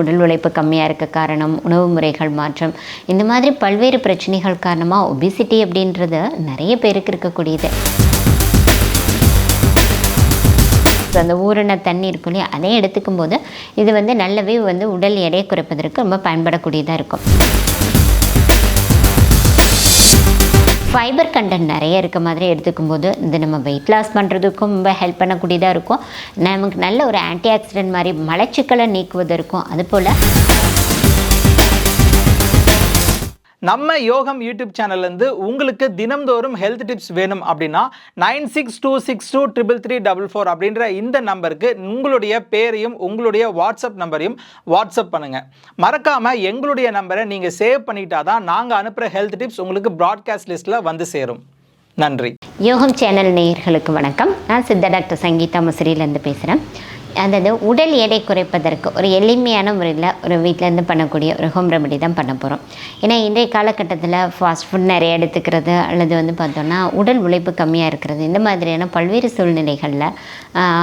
உடல் உழைப்பு கம்மியாக இருக்க காரணம் உணவு முறைகள் மாற்றம் இந்த மாதிரி பல்வேறு பிரச்சனைகள் காரணமாக ஒபிசிட்டி அப்படின்றது நிறைய பேருக்கு இருக்கக்கூடியது. அந்த ஊறின தண்ணி இருக்கும் இல்லையா அதை எடுத்துக்கும் போது இது வந்து நல்லாவே வந்து உடல் எடையை குறைப்பதற்கு ரொம்ப பயன்படக்கூடியதாக இருக்கும். ஃபைபர் கண்டென்ட் நிறைய இருக்க மாதிரி எடுத்துக்கும் போது இது நம்ம வெயிட் லாஸ் பண்ணுறதுக்கும் ரொம்ப ஹெல்ப் பண்ணக்கூடியதாக இருக்கும். நமக்கு நல்ல ஒரு ஆன்டி ஆக்சிடென்ட் மாதிரி மலச்சிக்கலை நீக்குவதற்கும் அதுபோல் நம்ம யோகம் யூடியூப் சேனல்லேருந்து உங்களுக்கு தினம்தோறும் ஹெல்த் டிப்ஸ் வேணும் அப்படின்னா nine six two six two triple three double four அப்படின்ற இந்த நம்பருக்கு உங்களுடைய பேரையும் உங்களுடைய வாட்ஸ்அப் நம்பரையும் வாட்ஸ்அப் பண்ணுங்கள் மறக்காமல் எங்களுடைய நம்பரை நீங்கள் சேவ் பண்ணிட்டா தான் நாங்கள் அனுப்புகிற ஹெல்த் டிப்ஸ் உங்களுக்கு ப்ராட்காஸ்ட் லிஸ்ட்டில் வந்து சேரும். நன்றி. யோகம் சேனல் நேயர்களுக்கு வணக்கம். நான் சித்த டாக்டர் சங்கீதா முசிறியிலேருந்து பேசுகிறேன் அதாவது உடல் எடை குறைப்பதற்கு ஒரு எளிமையான முறையில் ஒரு வீட்டிலேருந்து பண்ணக்கூடிய ஒரு ஹோம் ரெமெடி தான் பண்ண போகிறோம் ஏன்னா இன்றைய காலகட்டத்தில் ஃபாஸ்ட் ஃபுட் நிறைய எடுத்துக்கிறது அல்லது வந்து பார்த்தோன்னா உடல் உழைப்பு கம்மியாக இருக்கிறது. இந்த மாதிரியான பல்வேறு சூழ்நிலைகளில்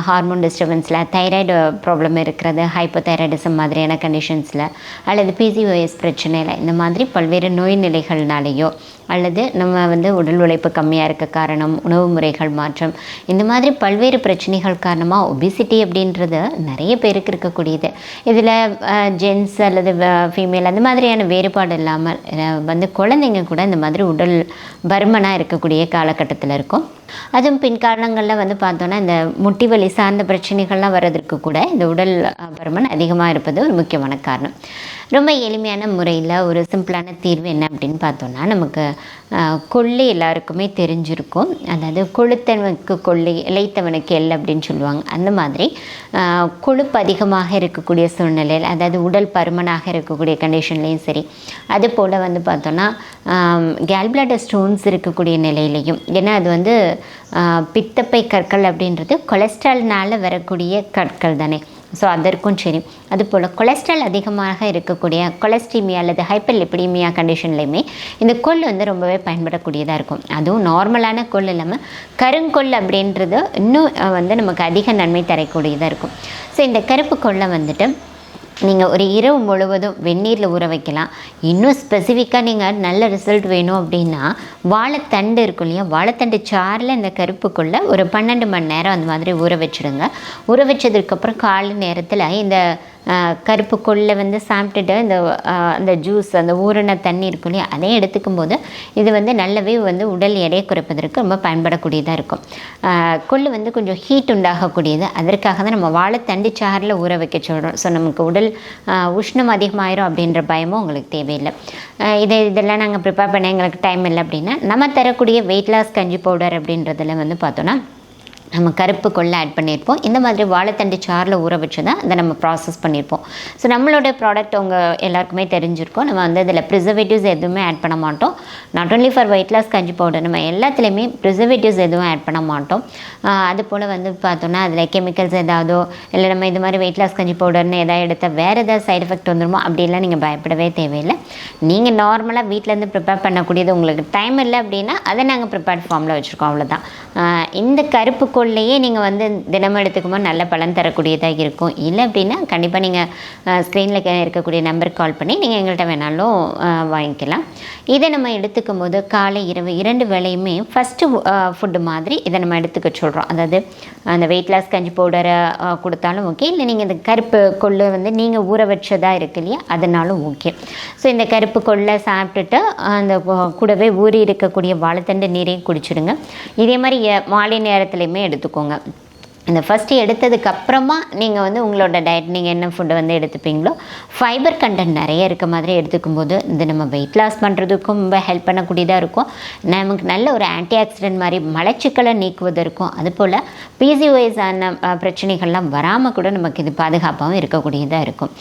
ஹார்மோன் டிஸ்டர்பன்ஸில் தைராய்டு ப்ராப்ளம் இருக்கிறது ஹைப்போதைராய்டிசம் மாதிரியான கண்டிஷன்ஸில் அல்லது பிசிஓஎஸ் பிரச்சனையில் இந்த மாதிரி பல்வேறு நோய் நிலைகள்னாலேயோ அல்லது நம்ம வந்து உடல் உழைப்பு கம்மியாக இருக்க காரணம் உணவு முறைகள் மாற்றம் இந்த மாதிரி பல்வேறு பிரச்சனைகள் காரணமாக ஒபிசிட்டி அப்படின்றது நிறைய பேருக்கு இருக்கக்கூடியது. இதில் ஜென்ஸ் அல்லது ஃபீமேல் அந்த மாதிரியான வேறுபாடு இல்லாமல் வந்து குழந்தைங்க கூட இந்த மாதிரி உடல் பருமனாக இருக்கக்கூடிய காலகட்டத்தில் இருக்கும். அதுவும் பின்காலங்களில் வந்து பார்த்தோன்னா இந்த முட்டி வலி சார்ந்த பிரச்சனைகள்லாம் வர்றதற்கு கூட இந்த உடல் பருமன் அதிகமாக இருப்பது ஒரு முக்கியமான காரணம். ரொம்ப எளிமையான முறையில் ஒரு சிம்பிளான தீர்வு என்ன அப்படின்னு பார்த்தோன்னா நமக்கு அஹ், கொள்ளு எல்லாருக்குமே தெரிஞ்சிருக்கும். அதாவது கொளுத்தவனுக்கு கொள்ளை இளைத்தவனுக்கு எல் அப்படின்னு சொல்லுவாங்க. அந்த மாதிரி கொழுப்பு அதிகமாக இருக்கக்கூடிய சூழ்நிலையில் அதாவது உடல் பருமனாக இருக்கக்கூடிய கண்டிஷன்லேயும் சரி அது போல் வந்து பார்த்தோன்னா கேல்பிளாடர் ஸ்டோன்ஸ் இருக்கக்கூடிய நிலையிலையும் ஏன்னா அது வந்து பித்தப்பை கற்கள் அப்படின்றது கொலஸ்ட்ரால்னால வரக்கூடிய கற்கள் தானே. ஸோ அதற்கும் சரி. அதுபோல் கொலஸ்ட்ரால் அதிகமாக இருக்கக்கூடிய கொலஸ்ட்ரீமியா அல்லது ஹைப்பர் லிப்பிடிமியா கண்டிஷன்லையுமே இந்த கொள் வந்து ரொம்பவே பயன்படக்கூடியதாக இருக்கும். அதுவும் நார்மலான கொள் இல்லாமல் கருங்கொள் அப்படின்றது இன்னும் வந்து நமக்கு அதிக நன்மை தரக்கூடியதாக இருக்கும். ஸோ இந்த கருப்பு கொல்லை வந்துட்டு நீங்கள் ஒரு இரவு முழுவதும் வெந்நீரில் ஊற வைக்கலாம். இன்னும் ஸ்பெசிஃபிக்காக நீங்கள் நல்ல ரிசல்ட் வேணும் அப்படின்னா வாழைத்தண்டு இருக்கும் இல்லையா? வாழைத்தண்டு சாரில் இந்த கருப்புக்குள்ளே ஒரு பன்னெண்டு மணி நேரம் அந்த மாதிரி ஊற வச்சுடுங்க ஊற வச்சதுக்கப்புறம் காலை நேரத்தில் இந்த கருப்பு கொள்ளை வந்து சாப்பிட்டுட்டு இந்த அந்த ஜூஸ் அந்த ஊறின தண்ணி இருக்கும் இல்லையா அதையும் எடுத்துக்கும் போது இது வந்து நல்லாவே வந்து உடல் எடையை குறைப்பதற்கு ரொம்ப பயன்படக்கூடியதாக இருக்கும். கொள்ளு வந்து கொஞ்சம் ஹீட் உண்டாகக்கூடியது. அதற்காக தான் நம்ம வாழைத்தண்டு சாரில் ஊற வைக்க சொல்கிறோம் ஸோ நமக்கு உடல் உஷ்ணம் அதிகமாயிரும் அப்படின்ற பயமும் உங்களுக்கு தேவையில்லை. இதை இதெல்லாம் நாங்கள் ப்ரிப்பேர் பண்ண எங்களுக்கு டைம் இல்லை அப்படின்னா நம்ம தரக்கூடிய வெயிட் லாஸ் கஞ்சி பவுடர் அப்படின்றதில் வந்து பார்த்தோன்னா நம்ம கருப்பு கொள்ளை ஆட் பண்ணியிருப்போம். இந்த மாதிரி வாழைத்தண்டு சாரில் ஊற வச்சு தான் அதை நம்ம ப்ராசஸ் பண்ணியிருப்போம். ஸோ நம்மளோட ப்ராடக்ட் உங்கள் எல்லாருக்குமே தெரிஞ்சிருக்கோம். நம்ம வந்து இதில் ப்ரிசர்வேட்டிவ்ஸ் எதுவுமே ஆட் பண்ண மாட்டோம். Not only for weight loss கஞ்சி பவுடர் நம்ம எல்லாத்துலேயுமே ப்ரிசர்வேட்டிவ்ஸ் எதுவும் ஆட் பண்ண மாட்டோம். அது போல் வந்து பார்த்தோன்னா அதில் கெமிக்கல்ஸ் ஏதாவதோ இல்லை நம்ம இது மாதிரி வெயிட் லாஸ் கஞ்சி பவுடர்னு எதாவது எடுத்தால் வேறு ஏதாவது சைடு எஃபெக்ட் வந்துருமோ அப்படிலாம் நீங்கள் பயப்படவே தேவையில்லை. நீங்கள் நார்மலாக வீட்டிலேருந்து ப்ரிப்பேர் பண்ணக்கூடியது உங்களுக்கு டைம் இல்லை அப்படின்னா அதை நாங்கள் ப்ரிப்பேர்ட் ஃபார்மில் வச்சுருக்கோம் அவ்வளோதான் இந்த கருப்பு கொள்ளையே நீங்கள் வந்து தினமும் எடுத்துக்கும்போது நல்ல பலன் தரக்கூடியதாக இருக்கும். இல்லை அப்படின்னா கண்டிப்பாக நீங்கள் ஸ்க்ரீனில் இருக்கக்கூடிய நம்பருக்கு கால் பண்ணி நீங்கள் எங்கள்கிட்ட வேணாலும் வாங்கிக்கலாம். இதை நம்ம எடுத்துக்கும் போது காலை இரவு இரண்டு வேலையுமே ஃபஸ்ட்டு ஃபுட்டு மாதிரி இதை நம்ம எடுத்துக்க சொல்கிறோம் அதாவது அந்த வெயிட் லாஸ் கஞ்சி பவுடரை கொடுத்தாலும் ஓகே இல்லை நீங்கள் இந்த கருப்பு கொள்ளு வந்து நீங்கள் ஊற வச்சதாக இருக்கு இல்லையா அதனாலும் ஓகே ஸோ இந்த கருப்பு கொள்ளை சாப்பிட்டுட்டு அந்த கூடவே ஊறி இருக்கக்கூடிய வாழைத்தண்டு நீரையும் குடிச்சிடுங்க. இதே மாதிரி மாலை நேரத்துலையுமே எடுத்துக்கோங்க. இந்த ஃபஸ்ட்டு எடுத்ததுக்கு அப்புறமா நீங்கள் வந்து உங்களோட டயட் நீங்கள் என்ன ஃபுட்டை வந்து எடுத்துப்பீங்களோ ஃபைபர் கண்டென்ட் நிறைய இருக்க மாதிரி எடுத்துக்கும் போது இது நம்ம வெயிட் லாஸ் பண்ணுறதுக்கும் ரொம்ப ஹெல்ப் பண்ணக்கூடியதாக இருக்கும். நமக்கு நல்ல ஒரு ஆன்டி ஆக்சிடென்ட் மாதிரி மலச்சிக்கலை நீக்குவதற்கும் அதுபோல் பிசிஓஎஸ் ஆன பிரச்சனைகள்லாம் வராமல் கூட நமக்கு இது பாதுகாப்பாகவும் இருக்கக்கூடியதாக இருக்கும்.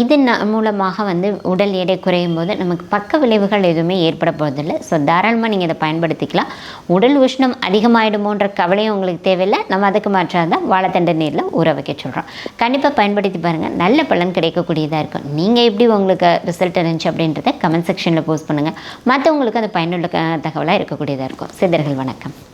இது ந- மூலமாக வந்து உடல் எடை குறையும் போது நமக்கு பக்க விளைவுகள் எதுவுமே ஏற்பட போகிறதில்லை ஸோ தாராளமாக நீங்கள் இதை பயன்படுத்திக்கலாம். உடல் உஷ்ணம் அதிகமாகிடுமோன்ற கவலையும் உங்களுக்கு தேவையில்லை. நம்ம அதுக்கு மாற்றாக தான் வாழைத்தண்டு நீரில் ஊற வைக்க சொல்கிறோம் கண்டிப்பாக பயன்படுத்தி பாருங்கள் நல்ல பலன் கிடைக்கக்கூடியதாக இருக்கும். நீங்கள் எப்படி உங்களுக்கு ரிசல்ட் இருந்துச்சு அப்படின்றத கமெண்ட் செக்ஷனில் போஸ்ட் பண்ணுங்கள் மற்றவங்களுக்கு அது பயனுள்ள தகவலாக இருக்கக்கூடியதாக இருக்கும். சித்தர்கள் வணக்கம்.